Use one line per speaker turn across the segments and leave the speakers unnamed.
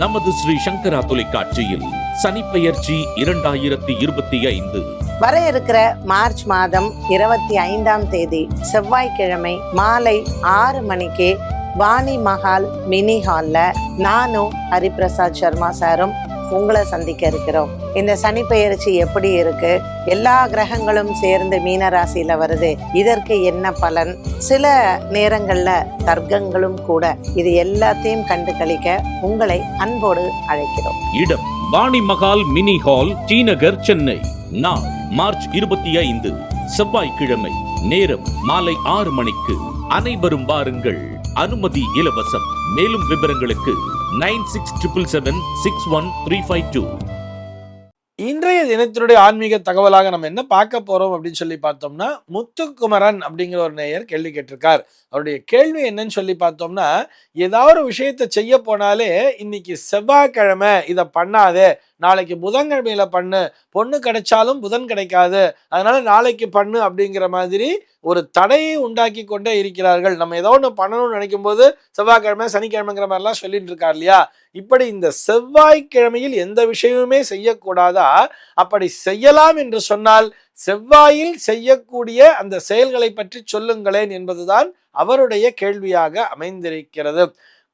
நமது ஸ்ரீ சங்கரா தொலைக்காட்சியில் சனிப்பெயர்ச்சி இரண்டாயிரத்தி இருபத்தி ஐந்து.
வர இருக்கிற மார்ச் மாதம் இருபத்தி ஐந்தாம் தேதி செவ்வாய்க்கிழமை மாலை ஆறு மணிக்கு வாணி மஹால் மினி ஹால்ல நானும் ஹரிபிரசாத் சர்மா சாரும் உங்களை சந்திக்க இருக்கிறோம். இந்த சனி பெயர்ச்சி எப்படி இருக்கு? எல்லா கிரகங்களும் சேர்ந்து மீன ராசியில வருது. இதற்கு என்ன பலன்? சில நேரங்கள்ல தர்க்கங்களும் கூட. இது எல்லாத்தையும் கண்டு கழிக்க உங்களை அன்போடு அழைக்கிறோம்.
இடம் Vani Mahal mini hall T Nagar Chennai. நாள் மார்ச் இருபத்தி ஐந்து. செவ்வாய்க்கிழமை நேரம் மாலை ஆறு மணிக்கு. அனைவரும் வாருங்கள். அனுமதி இலவசம். மேலும் விவரங்களுக்கு nine six triple seven six one three five two.
இன்றைய தினத்தினுடைய ஆன்மீக தகவலாக நம்ம என்ன பார்க்க போறோம் அப்படின்னு சொல்லி பார்த்தோம்னா முத்துக்குமரன் அப்படிங்கிற ஒரு நேயர் கேள்வி கேட்டிருக்கார். அவருடைய கேள்வி என்னன்னு சொல்லி பார்த்தோம்னா ஏதாவது ஒரு விஷயத்தை செய்ய போனாலே இன்னைக்கு செவ்வாய்க்கிழமை இதை பண்ணாதே. நாளைக்கு புதன்கிழமையில பண்ணு. பொண்ணு கிடைச்சாலும் புதன் கிடைக்காது. அதனால நாளைக்கு பண்ணு அப்படிங்கிற மாதிரி ஒரு தடையை உண்டாக்கி கொண்டே இருக்கிறார்கள். நம்ம ஏதோ ஒன்று பண்ணணும்னு நினைக்கும் போது செவ்வாய்க்கிழமை சனிக்கிழமைங்கிற மாதிரிலாம் சொல்லிட்டு இருக்கார் இல்லையா? இப்படி இந்த செவ்வாய்க்கிழமையில் எந்த விஷயமுமே செய்யக்கூடாதா? அப்படி செய்யலாம் என்று சொன்னால் செவ்வாயில் செய்யக்கூடிய அந்த செயல்களை பற்றி சொல்லுங்களேன் என்பதுதான் அவருடைய கேள்வியாக அமைந்திருக்கிறது.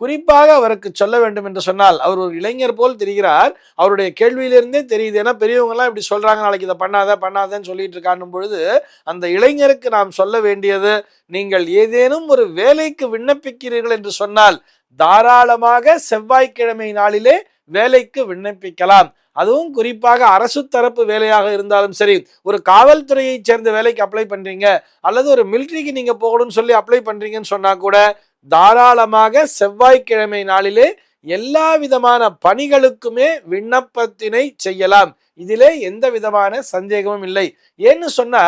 குறிப்பாக அவருக்கு சொல்ல வேண்டும் என்று சொன்னால் அவர் ஒரு இளைஞர் போல் தெரிகிறார். அவருடைய கேள்வியிலிருந்தே தெரியுது. ஏன்னா பெரியவங்கெல்லாம் இப்படி சொல்றாங்க நாளைக்கு இதை பண்ணாத பண்ணாதேன்னு சொல்லிட்டு இருக்கான்னும் பொழுது அந்த இளைஞருக்கு நாம் சொல்ல வேண்டியது நீங்கள் ஏதேனும் ஒரு வேலைக்கு விண்ணப்பிக்கிறீர்கள் என்று சொன்னால் தாராளமாக செவ்வாய்க்கிழமை நாளிலே வேலைக்கு விண்ணப்பிக்கலாம். அதுவும் குறிப்பாக அரசு தரப்பு வேலையாக இருந்தாலும் சரி ஒரு காவல்துறையை சேர்ந்த வேலைக்கு அப்ளை பண்றீங்க அல்லது ஒரு மிலிட்ரிக்கு நீங்க போகணும்னு சொல்லி அப்ளை பண்றீங்கன்னு சொன்னா கூட தாராளமாக செவ்வாய்க்கிழமை நாளிலே எல்லா விதமான பணிகளுக்குமே விண்ணப்பத்தினை செய்யலாம். இதிலே எந்த விதமான சந்தேகமும் இல்லை. ஏன்னு சொன்னா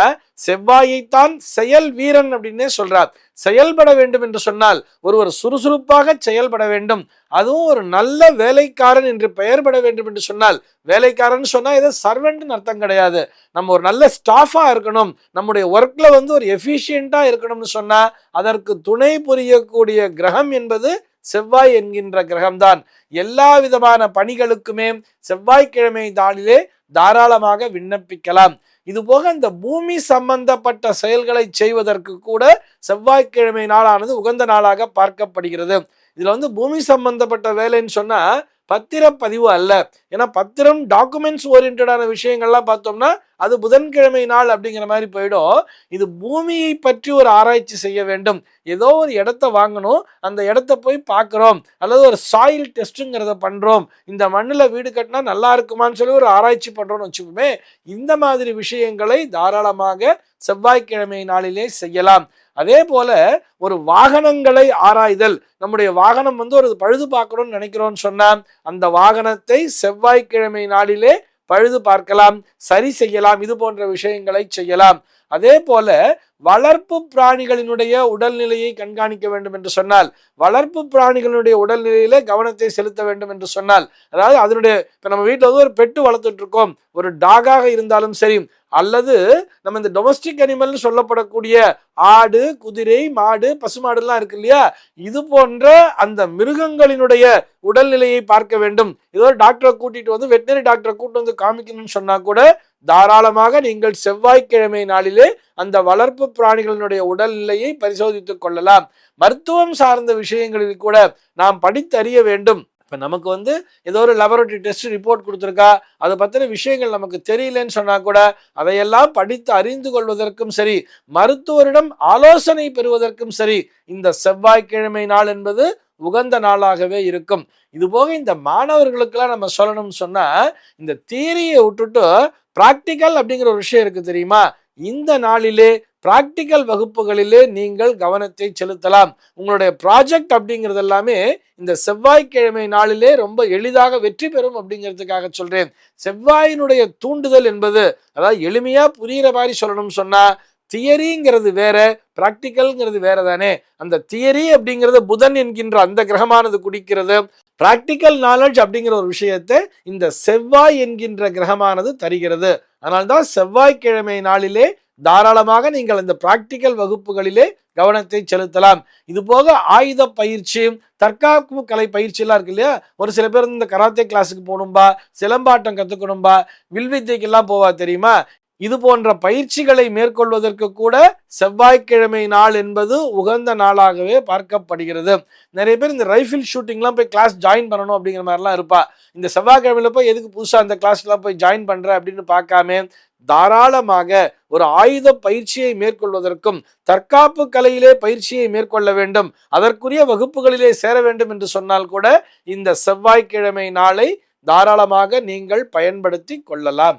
செவ்வாயைத்தான் செயல் வீரன் அப்படின்னே சொல்றார். செயல்பட வேண்டும் என்று சொன்னால் ஒருவர் சுறுசுறுப்பாக செயல்பட வேண்டும். அதுவும் ஒரு நல்ல வேலைக்காரன் என்று பெயர்பட வேண்டும் என்று சொன்னால் வேலைக்காரன் சொன்னா ஏதோ சர்வெண்ட்னு அர்த்தம் கிடையாது. நம்ம ஒரு நல்ல ஸ்டாஃபா இருக்கணும். நம்முடைய ஒர்க்ல வந்து ஒரு எஃபிஷியண்டா இருக்கணும்னு சொன்னா அதற்கு துணை புரியக்கூடிய கிரகம் என்பது செவ்வாய் என்கின்ற கிரகம்தான். எல்லா விதமான பணிகளுக்குமே செவ்வாய்க்கிழமை நாளிலே தாராளமாக விண்ணப்பிக்கலாம். இது போக இந்த பூமி சம்பந்தப்பட்ட செயல்களை செய்வதற்கு கூட செவ்வாய்க்கிழமை நாளானது உகந்த நாளாக பார்க்கப்படுகிறது. இதுல வந்து பூமி சம்பந்தப்பட்ட வேலைன்னு சொன்னா பத்திரப்பதிவு அல்ல. ஏன்னா பத்திரம் டாக்குமெண்ட்ஸ் ஓரியன்டான விஷயங்கள்லாம் பார்த்தோம்னா அது புதன்கிழமை நாள் அப்படிங்கிற மாதிரி போயிடும். இது பூமியை பற்றி ஒரு ஆராய்ச்சி செய்ய வேண்டும். ஏதோ ஒரு இடத்த வாங்கணும். அந்த இடத்த போய் பார்க்குறோம். அல்லது ஒரு சாயில் டெஸ்ட்டுங்கிறத பண்ணுறோம் இந்த மண்ணில் வீடு கட்டினா நல்லா இருக்குமான்னு சொல்லி ஒரு ஆராய்ச்சி பண்ணுறோம்னு வச்சுக்கோமே இந்த மாதிரி விஷயங்களை தாராளமாக செவ்வாய்க்கிழமை நாளிலே செய்யலாம். அதே போல ஒரு வாகனங்களை ஆராய்தல். நம்முடைய வாகனம் வந்து ஒரு பழுது பார்க்கணும்னு நினைக்கிறோம்னு சொன்னா அந்த வாகனத்தை செவ்வாய்க்கிழமை நாளிலே பழுது பார்க்கலாம் சரி செய்யலாம் இது போன்ற விஷயங்களை செய்யலாம். அதே போல வளர்ப்பு பிராணிகளினுடைய உடல்நிலையை கண்காணிக்க வேண்டும் என்று சொன்னால் வளர்ப்பு பிராணிகளுடைய உடல்நிலையில கவனத்தை செலுத்த வேண்டும் என்று சொன்னால் அதாவது அதனுடைய இப்போ நம்ம வீட்டில் வந்து ஒரு பெட்டு வளர்த்துட்டு இருக்கோம் ஒரு டாகாக இருந்தாலும் சரி அல்லது நம்ம இந்த டொமஸ்டிக் அனிமல்னு சொல்லப்படக்கூடிய ஆடு குதிரை மாடு பசுமாடுலாம் இருக்கு இல்லையா? இது போன்ற அந்த மிருகங்களினுடைய உடல்நிலையை பார்க்க வேண்டும். ஏதோ டாக்டரை கூட்டிட்டு வந்து வெட்டினரி டாக்டரை கூட்டு வந்து காமிக்கணும்னு சொன்னா கூட தாராளமாக நீங்கள் செவ்வாய்க்கிழமை நாளிலே அந்த வளர்ப்பு பிராணிகளினுடைய உடல்நிலையை பரிசோதித்துக் கொள்ளலாம். மருத்துவம் சார்ந்த விஷயங்களில் கூட நாம் படித்தறிய வேண்டும். இப்போ நமக்கு வந்து ஏதோ ஒரு லெபரட்டரி டெஸ்ட் ரிப்போர்ட் கொடுத்துருக்கா அதை பற்றின விஷயங்கள் நமக்கு தெரியலன்னு சொன்னால் கூட அதையெல்லாம் படித்து அறிந்து கொள்வதற்கும் சரி மருத்துவரிடம் ஆலோசனை பெறுவதற்கும் சரி இந்த செவ்வாய்க்கிழமை நாள் என்பது உகந்த நாளாகவே இருக்கும். இது போக இந்த மாணவர்களுக்கெல்லாம் நம்ம சொல்லணும்னு சொன்னால் இந்த தியரியை விட்டுட்டு ப்ராக்டிக்கல் அப்படிங்கிற ஒரு விஷயம் இருக்குது தெரியுமா? இந்த நாளிலே பிராக்டிக்கல் வகுப்புகளிலே நீங்கள் கவனத்தை செலுத்தலாம். உங்களுடைய ப்ராஜெக்ட் அப்படிங்கிறது எல்லாமே இந்த செவ்வாய்க்கிழமை நாளிலே ரொம்ப எளிதாக வெற்றி பெறும் அப்படிங்கிறதுக்காக சொல்கிறேன் செவ்வாயினுடைய தூண்டுதல் என்பது அதாவது எளிமையாக புரிகிற மாதிரி சொல்லணும்னு சொன்னால் தியரிங்கிறது வேற பிராக்டிக்கல்ங்கிறது வேற தானே அந்த தியரி அப்படிங்கிறது புதன் என்கின்ற அந்த கிரகமானது குடிக்கிறது. பிராக்டிக்கல் நாலேஜ் அப்படிங்கிற ஒரு விஷயத்தை இந்த செவ்வாய் என்கின்ற கிரகமானது தருகிறது. அதனால்தான் செவ்வாய்க்கிழமை நாளிலே தாராளமாக நீங்கள் அந்த பிராக்டிக்கல் வகுப்புகளிலே கவனத்தை செலுத்தலாம். இது போக ஆயுத பயிற்சி தற்காப்பு கலை பயிற்சி எல்லாம் இருக்கு இல்லையா? ஒரு சில பேர் இந்த கராத்தே கிளாஸுக்கு போகணும்பா சிலம்பாட்டம் கத்துக்கணும்பா வில்வித்தைக்கெல்லாம் போவா தெரியுமா? இது போன்ற பயிற்சிகளை மேற்கொள்வதற்கு கூட செவ்வாய்க்கிழமை நாள் என்பது உகந்த நாளாகவே பார்க்கப்படுகிறது. நிறைய பேர் இந்த ரைஃபிள் ஷூட்டிங்லாம் போய் கிளாஸ் ஜாயின் பண்ணணும் அப்படிங்கிற மாதிரிலாம் இருப்பா. இந்த செவ்வாய்க்கிழமையில போய் எதுக்கு புதுசாக அந்த கிளாஸ்லாம் போய் ஜாயின் பண்ணுற அப்படின்னு பார்க்காம தாராளமாக ஒரு ஆயுத பயிற்சியை மேற்கொள்வதற்கும் தற்காப்பு கலையிலே பயிற்சியை மேற்கொள்ள வேண்டும் அதற்குரிய வகுப்புகளிலே சேர வேண்டும் என்று சொன்னால் கூட இந்த செவ்வாய்க்கிழமை நாளை தாராளமாக நீங்கள் பயன்படுத்தி கொள்ளலாம்.